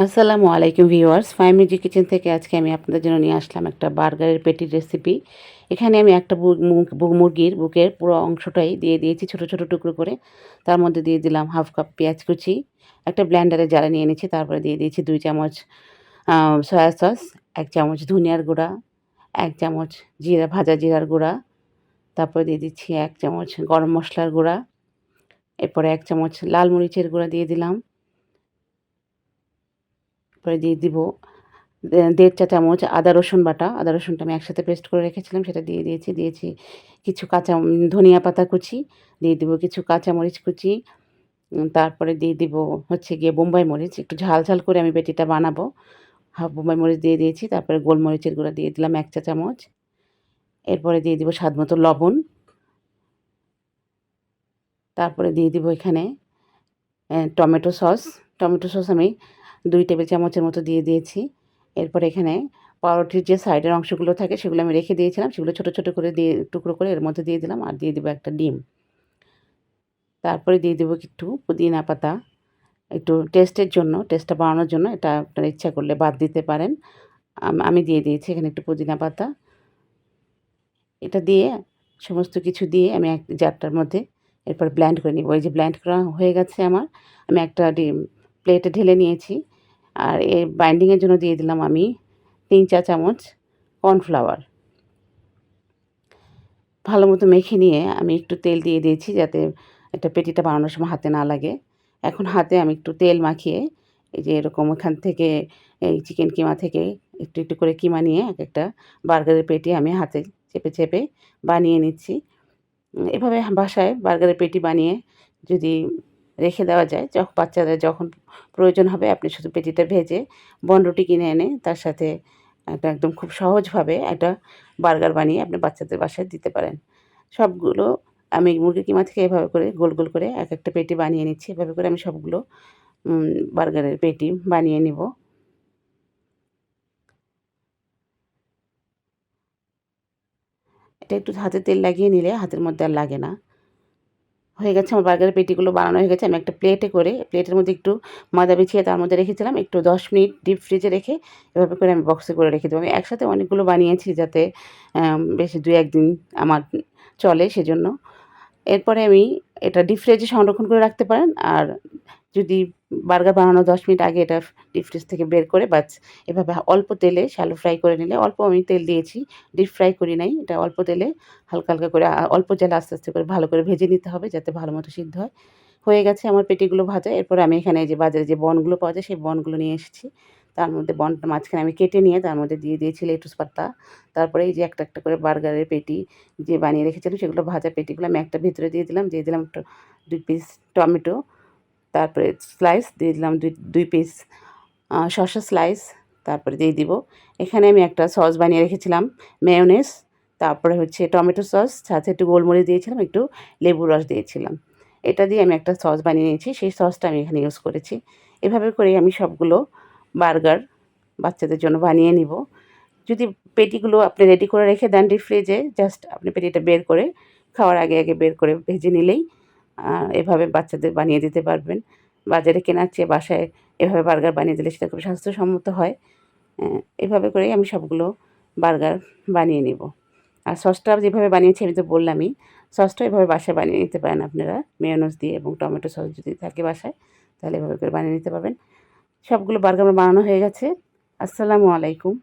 আসসালামু আলাইকুম viewers five music kitchen থেকে আজকে আমি আপনাদের জন্য নিয়ে আসলাম একটা বার্গারের পেটির রেসিপি এখানে আমি একটা মুরগির বুকের পুরো অংশটাই দিয়ে দিয়েছি ছোট ছোট টুকরো করে। তার মধ্যে দিয়ে দিলাম হাফ কাপ পেঁয়াজ কুচি, একটা ব্লেন্ডারে জ্বালা নিয়ে নিয়েছি, তারপরে দিয়ে দিয়েছি দুই চামচ সয়া সস এক চামচ ধনিয়ার গুঁড়া, এক চামচ জিরা, ভাজা জিরার গুঁড়া, তারপরে দিয়ে দিচ্ছি এক চামচ গরম মশলার গুঁড়া, এরপরে এক চামচ লাল মরিচের গুঁড়া দিয়ে দিলাম। পরে দিয়ে দিব। দেড় চা চামচ আদা রসুন বাটা। আদা রসুনটা আমি একসাথে পেস্ট করে রেখেছিলাম, সেটা দিয়ে দিয়েছি। দিয়েছি কিছু কাঁচা ধনিয়া পাতা কুচি, দিয়ে দিব কিছু কাঁচা মরিচ কুচি। তারপরে দিয়ে দিব হচ্ছে গিয়ে বোম্বাই মরিচ। একটু ঝাল ঝাল করে আমি বেটিটা বানাবো। হাফ বোম্বাই মরিচ দিয়ে দিয়েছি, তারপরে গোলমরিচের গুঁড়া দিয়ে দিলাম এক চা চামচ। এরপরে দিয়ে দিব স্বাদ মতো লবণ। তারপরে দিয়ে দিব এখানে টমেটো সস। টমেটো সস আমি দুই টেবিল চামচের মতো দিয়ে দিয়েছি। এরপর এখানে পাউরুটির যে সাইডের অংশগুলো থাকে সেগুলো আমি রেখে দিয়েছিলাম। সেগুলো ছোটো ছোটো করে দিয়ে, টুকরো করে এর মধ্যে দিয়ে দিলাম আর দিয়ে দেবো একটা ডিম। তারপরে দিয়ে দেবো একটু পুদিনা পাতা। একটু টেস্টের জন্য, টেস্টটা বাড়ানোর জন্য এটা আপনার ইচ্ছা করলে বাদ দিতে পারেন। আমি দিয়ে দিয়েছি এখানে একটু পুদিনা পাতা। এটা দিয়ে সমস্ত কিছু দিয়ে আমি এক জারটার মধ্যে এরপর ব্ল্যান্ড করে নিব। এই যে ব্ল্যান্ড করা হয়ে গেছে আমার। আমি একটা প্লেটে ঢেলে নিয়েছি। আর এর বাইন্ডিংয়ের জন্য দিয়ে দিলাম আমি তিন চা চামচ কর্নফ্লাওয়ার ভালো মতো মেখে নিয়ে আমি একটু তেল দিয়ে দিয়েছি যাতে এটা পেটিটা বানানোর সময় হাতে না লাগে। এখন হাতে আমি একটু তেল মাখিয়ে এই যে এরকম এখান থেকে এই চিকেন কিমা থেকে একটু একটু করে কিমা নিয়ে এক একটা বার্গারের পেটি আমি হাতে চেপে চেপে বানিয়ে নিচ্ছি। এভাবে বাসায় বার্গারের পেটি বানিয়ে যদি রেখে দেওয়া যায়। যখন বাচ্চাদের যখন প্রয়োজন হবে, আপনি শুধু পেটিটা ভেজে বনরুটি কিনে এনে তার সাথে একটা একদম খুব সহজভাবে একটা বার্গার বানিয়ে আপনি বাচ্চাদের বাসায় দিতে পারেন। সবগুলো আমি মুরগি কিমা থেকে এভাবে করে গোল গোল করে এক একটা পেটি বানিয়ে নিচ্ছি। এভাবে করে আমি সবগুলো বার্গারের পেটি বানিয়ে নিব। এটা একটু হাতে তেল লাগিয়ে নিলে হাতের মধ্যে আর লাগে না। হয়ে গেছে, আমার বার্গারের পেটিগুলো বানানো হয়ে গেছে। আমি একটা প্লেটে করে, প্লেটের মধ্যে একটু ময়দা বিছিয়ে তার মধ্যে রেখেছিলাম, একটু দশ মিনিট ডিপ ফ্রিজে রেখে এভাবে করে আমি বক্সে করে রেখে দেবো। আমি একসাথে অনেকগুলো বানিয়েছি যাতে বেশি দু একদিন আমার চলে সেজন্য। এরপরে আমি এটা ডিপ ফ্রিজে সংরক্ষণ করে রাখতে পারেন, আর যদি বার্গার বানানো দশ মিনিট আগে এটা ডিপ ফ্রিজ থেকে বের করে বাস এভাবে অল্প তেলে শ্যালো ফ্রাই করে নিলে, অল্প আমি তেল দিয়েছি ডিপ ফ্রাই করি নাই, এটা অল্প তেলে হালকা হালকা করে অল্প জলে আস্তে আস্তে করে ভালো করে ভেজে নিতে হবে যাতে ভালো মতো সিদ্ধ হয়। হয়ে গেছে আমার পেটিগুলো ভাজা, এরপর আমি এখানে যে বাজারে যে বনগুলো পাওয়া যায়, সেই বনগুলো নিয়ে এসেছি। তার মধ্যে বনটা মাঝখানে আমি কেটে নিয়ে তার মধ্যে দিয়ে দিয়েছি লেটুস পাতা। তারপরে এই যে একটা একটা করে বার্গারের পেটি যে বানিয়ে রেখেছিলাম, সেগুলো ভাজা পেটিগুলো আমি একটা ভিতরে দিয়ে দিলাম দিয়ে দিলাম একটু দুই পিস টমেটো তারপরে স্লাইস দিয়ে দিলাম দুই দুই পিস শসা স্লাইস তারপরে দিয়ে দিব। এখানে আমি একটা সস বানিয়ে রেখেছিলাম মেয়োনেস তারপরে হচ্ছে টমেটো সস সাথে একটু গোলমরিচ দিয়েছিলাম, একটু লেবু রস দিয়েছিলাম। এটা দিয়ে আমি একটা সস বানিয়ে নিয়েছি, সেই সসটা আমি এখানে ইউজ করেছি। এভাবে করেই আমি সবগুলো বার্গার বাচ্চাদের জন্য বানিয়ে নিব। যদি পেটিগুলো আপনি রেডি করে রেখে দেন ডিপ ফ্রিজে জাস্ট আপনি পেটিটা বের করে খাওয়ার আগে আগে বের করে ভেজে নিলেই এভাবে বাচ্চাদের বানিয়ে দিতে পারবেন। বাজারে কেনার চেয়ে বাসায় এভাবে বার্গার বানিয়ে দিলে সেটা খুব স্বাস্থ্যসম্মত হয়। এভাবে করেই আমি সবগুলো বার্গার বানিয়ে নিব। আর সসটা যেভাবে বানিয়েছি আমি তো বললামই, সসটা এভাবে বাসায় বানিয়ে নিতে পারেন আপনারা। মেয়নোস দিয়ে এবং টমেটো সস যদি থাকে বাসায়, তাহলে এভাবে করে বানিয়ে নিতে পারবেন। সবগুলো বার্গার বানানো হয়ে গেছে। আসসালামু আলাইকুম।